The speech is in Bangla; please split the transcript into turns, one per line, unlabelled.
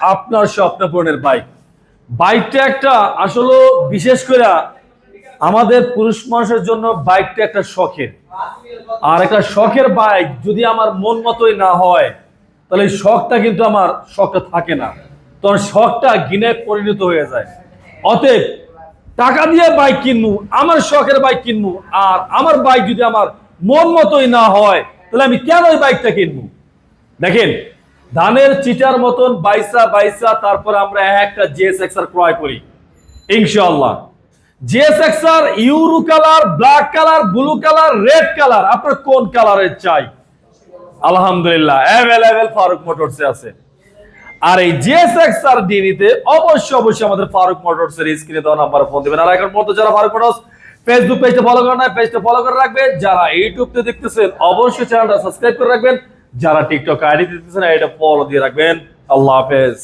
আপনার স্বপ্ন পূরণের বাইক বাইকটা একটা আসলে বিশেষ করে আমাদের পুরুষ মানুষের জন্য বাইকটা একটা শখের। আর একটা শখের বাইক যদি আমার মন মতোই না হয়, তাহলে শখটা কিন্তু আমার শখটা থাকে না। তখন শখটা গিনে পরিণত হয়ে যায়। অতএব টাকা দিয়ে বাইক কিনবো, আমার শখের বাইক কিনবো, আর আমার বাইক যদি আমার মন মতোই না হয়, তাহলে আমি কেন ওই বাইকটা কিনবো? দেখেন ধানের চিটার মতন বাইসা বাইসা, তারপরে আমরা একটা জিএস এক্সার ক্রয় করি। ইনশাআল্লাহ। GS XR euro colour, black colour, blue colour, red colour, আপনার কোন কালারের চাই? আলহামদুলিল্লাহ অ্যাভেলেবেল ফারুক মোটরসে আছে। আর এই জিএসএক্স আর ডিনিতে অবশ্যই অবশ্যই আমাদের ফারুক মোটরস এর স্ক্রিনে দেওয়া নাম্বারে ফোন দিবেন। আর এখন পর্যন্ত যারা ফারুক মোটরস ফেসবুক পেজটা ফলো করেন না পেজটা ফলো করে রাখবেন। যারা ইউটিউবতে দেখতেছেন, অবশ্যই চ্যানেলটা সাবস্ক্রাইব করে রাখবেন। যারা টিকটক আইডি দিতেছেন এটা ফলো দিয়ে রাখবেন। আল্লাহ হাফেজ।